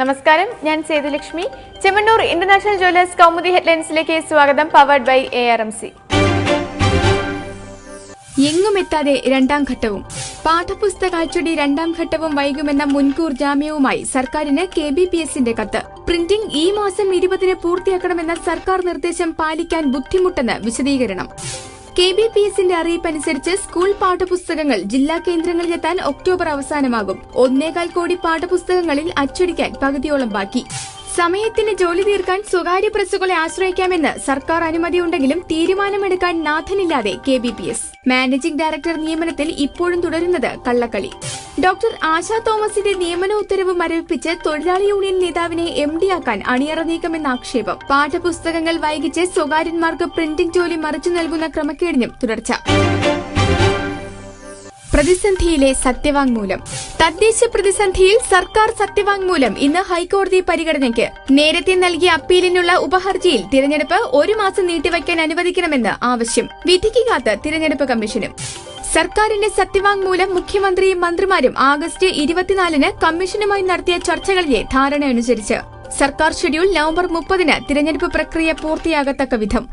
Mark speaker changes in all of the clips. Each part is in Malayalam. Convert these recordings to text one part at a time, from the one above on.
Speaker 1: നമസ്കാരം. ഞാൻ സേതുലക്ഷ്മി. ചെമ്മണ്ണൂർ ഇന്റർനാഷണൽ ജ്വല്ലേഴ്സ് കൗമുദി ഹെഡ്ലൈൻസിലേക്ക് സ്വാഗതം powered by A R M C
Speaker 2: എങ്ങുമെത്താതെ രണ്ടാം ഘട്ടവും. പാഠപുസ്തക അച്ചടി രണ്ടാം ഘട്ടവും വൈകുമെന്ന മുൻകൂർ ജാമ്യവുമായി സർക്കാരിന് കെ ബി പി എസിന്റെ കത്ത്. പ്രിന്റിംഗ് ഈ മാസം ഇരുപതിന് പൂർത്തിയാക്കണമെന്ന സർക്കാർ നിർദ്ദേശം പാലിക്കാൻ ബുദ്ധിമുട്ടെന്ന് വിശദീകരണം. കെ ബി പി എസിന്റെ അറിയിപ്പനുസരിച്ച് സ്കൂൾ പാഠപുസ്തകങ്ങൾ ജില്ലാ കേന്ദ്രങ്ങളിൽ എത്താൻ ഒക്ടോബർ അവസാനമാകും. ഒന്നേകാൽ കോടി പാഠപുസ്തകങ്ങളിൽ അച്ചടിക്കാൻ പകുതിയോളം ബാക്കി. സമയത്തിന് ജോലി തീർക്കാൻ സ്വകാര്യ പ്രസ്സുകളെ ആശ്രയിക്കാമെന്ന് സർക്കാർ അനുമതിയുണ്ടെങ്കിലും തീരുമാനമെടുക്കാൻ നാഥനില്ലാതെ K B P S. Managing director നിയമനത്തിൽ ഇപ്പോഴും തുടരുന്നത് കള്ളക്കളി. ഡോക്ടർ ആശാ തോമസിന്റെ നിയമന ഉത്തരവ് മരവിപ്പിച്ച് തൊഴിലാളി യൂണിയൻ നേതാവിനെ എം ആക്കാൻ അണിയറ നീക്കമെന്ന ആക്ഷേപം. പാഠപുസ്തകങ്ങൾ വൈകിച്ച് സ്വകാര്യന്മാർക്ക് പ്രിന്റിംഗ് ജോലി മറിച്ചു നൽകുന്ന ക്രമക്കേടിനും തുടർച്ച. പ്രതിസന്ധിയിലെ സത്യവാങ്മൂലം. തദ്ദേശ പ്രതിസന്ധിയിൽ സർക്കാർ സത്യവാങ്മൂലം ഇന്ന് ഹൈക്കോടതി പരിഗണനയ്ക്ക് നേരത്തെ നൽകിയ അപ്പീലിനുള്ള ഉപഹർജിയിൽ തിരഞ്ഞെടുപ്പ് ഒരു മാസം നീട്ടിവയ്ക്കാൻ അനുവദിക്കണമെന്ന് ആവശ്യം. വിധിക്ക് കാത്ത് തിരഞ്ഞെടുപ്പ് കമ്മീഷനും. സർക്കാരിന്റെ സത്യവാങ്മൂലം മുഖ്യമന്ത്രിയും മന്ത്രിമാരും ആഗസ്റ്റ് ഇരുപത്തിനാലിന് കമ്മീഷനുമായി നടത്തിയ ചർച്ചകളിലെ ധാരണയനുസരിച്ച് സർക്കാർ ഷെഡ്യൂൾ നവംബർ മുപ്പതിന് തിരഞ്ഞെടുപ്പ് പ്രക്രിയ പൂർത്തിയാകത്തക്ക വിധം.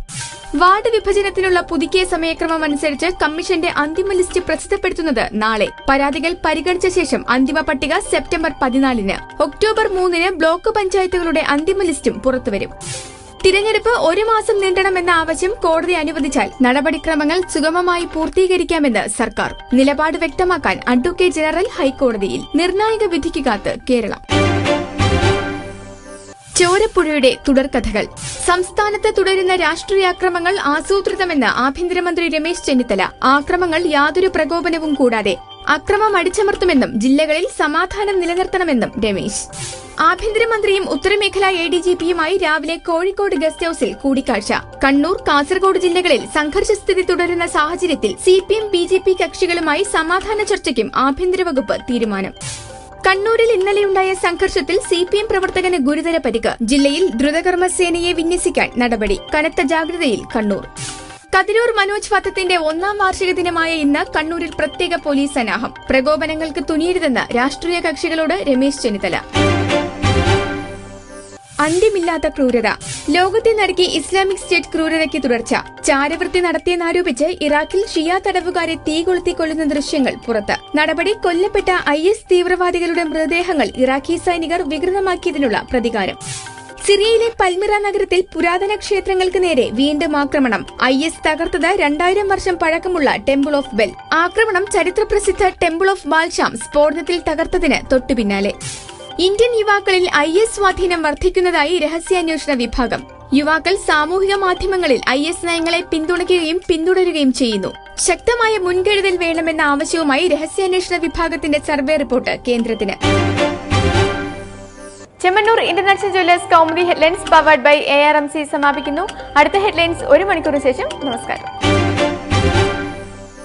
Speaker 2: വാർഡ് വിഭജനത്തിനുള്ള പുതുക്കിയ സമയക്രമം അനുസരിച്ച് കമ്മീഷന്റെ അന്തിമ ലിസ്റ്റ് പ്രസിദ്ധപ്പെടുത്തുന്നത് നാളെ. പരാതികൾ പരിഗണിച്ച ശേഷം അന്തിമ പട്ടിക സെപ്റ്റംബർ പതിനാലിന്. ഒക്ടോബർ മൂന്നിന് ബ്ലോക്ക് പഞ്ചായത്തുകളുടെ അന്തിമ ലിസ്റ്റും പുറത്തുവരും. തിരഞ്ഞെടുപ്പ് ഒരു മാസം നീണ്ടണമെന്ന ആവശ്യം കോടതി അനുവദിച്ചാൽ നടപടിക്രമങ്ങൾ സുഗമമായി പൂർത്തീകരിക്കാമെന്ന് സർക്കാർ. നിലപാട് വ്യക്തമാക്കാൻ അഡ്വക്കേറ്റ് ജനറൽ ഹൈക്കോടതിയിൽ നിർണായക വിധിക്ക് കാത്ത് കേരളം. ചോരപ്പുഴയുടെ തുടർക്കഥകൾ. സംസ്ഥാനത്ത് തുടരുന്ന രാഷ്ട്രീയാക്രമങ്ങൾ ആസൂത്രിതമെന്ന് ആഭ്യന്തരമന്ത്രി രമേശ് ചെന്നിത്തല. ആക്രമങ്ങൾ യാതൊരു പ്രകോപനവും കൂടാതെ അക്രമം അടിച്ചമർത്തുമെന്നും ജില്ലകളിൽ സമാധാനം നിലനിർത്തണമെന്നും രമേശ്. ആഭ്യന്തരമന്ത്രിയും ഉത്തരമേഖല എ ഡി ജി പിയുമായി രാവിലെ കോഴിക്കോട് ഗസ്റ്റ് ഹൌസിൽ കൂടിക്കാഴ്ച. കണ്ണൂർ കാസർഗോഡ് ജില്ലകളിൽ സംഘർഷസ്ഥിതി തുടരുന്ന സാഹചര്യത്തിൽ C P M B J P കക്ഷികളുമായി സമാധാന ചർച്ചയ്ക്കും ആഭ്യന്തര വകുപ്പ് തീരുമാനം. കണ്ണൂരിൽ ഇന്നലെയുണ്ടായ സംഘർഷത്തിൽ സി പി എം പ്രവർത്തകന് ഗുരുതര പരിക്ക്. ജില്ലയിൽ ദ്രുതകർമ്മ സേനയെ വിന്യസിക്കാൻ നടപടി. കനത്ത ജാഗ്രതയിൽ കണ്ണൂർ. കതിരൂർ മനോജ് വധത്തിന്റെ ഒന്നാം വാർഷിക ദിനമായ ഇന്ന് കണ്ണൂരിൽ പ്രത്യേക പോലീസ് സന്നാഹം. പ്രകോപനങ്ങൾക്ക് തുനിയരുതെന്ന് രാഷ്ട്രീയ കക്ഷികളോട് രമേശ് ചെന്നിത്തല. അന്ത്യമില്ലാത്ത ക്രൂരത. ലോകത്തെ നടുക്കി ഇസ്ലാമിക് സ്റ്റേറ്റ് ക്രൂരതയ്ക്ക് തുടർച്ച. ചാരവൃത്തി നടത്തിയെന്നാരോപിച്ച് ഇറാഖിൽ ഷിയ തടവുകാരെ തീ കൊളുത്തിക്കൊള്ളുന്ന ദൃശ്യങ്ങൾ പുറത്ത്. നടപടി കൊല്ലപ്പെട്ട ഐ എസ് തീവ്രവാദികളുടെ മൃതദേഹങ്ങൾ ഇറാഖി സൈനികർ വികൃതമാക്കിയതിനുള്ള പ്രതികാരം. സിറിയയിലെ പൽമിറ നഗരത്തിൽ പുരാതന ക്ഷേത്രങ്ങൾക്ക് നേരെ വീണ്ടും ആക്രമണം. ഐ എസ് തകർത്തത് രണ്ടായിരം വർഷം പഴക്കമുള്ള ടെമ്പിൾ ഓഫ് ബെൽ. ആക്രമണം ചരിത്രപ്രസിദ്ധ ടെമ്പിൾ ഓഫ് ബാൽഷാം സ്ഫോടനത്തിൽ തകർത്തതിന് തൊട്ടുപിന്നാലെ. ഇന്ത്യൻ യുവാക്കളിൽ ഐ എസ് സ്വാധീനം വർദ്ധിക്കുന്നതായി രഹസ്യാന്വേഷണ വിഭാഗം. യുവാക്കൾ സാമൂഹിക മാധ്യമങ്ങളിൽ ഐ എസ് നയങ്ങളെ പിന്തുണയ്ക്കുകയും പിന്തുടരുകയും ചെയ്യുന്നു. ശക്തമായ മുൻകരുതൽ വേണമെന്ന ആവശ്യവുമായി രഹസ്യാന്വേഷണ വിഭാഗത്തിന്റെ സർവേ റിപ്പോർട്ട് കേന്ദ്രത്തിന്.
Speaker 1: Chemmanur international jewellers Kaumudi headlines powered by A R M C സമാപിക്കുന്നു. അടുത്ത ഹെഡ്ലൈൻസ് ഒരു മണിക്കൂറിന് ശേഷം. നമസ്കാരം.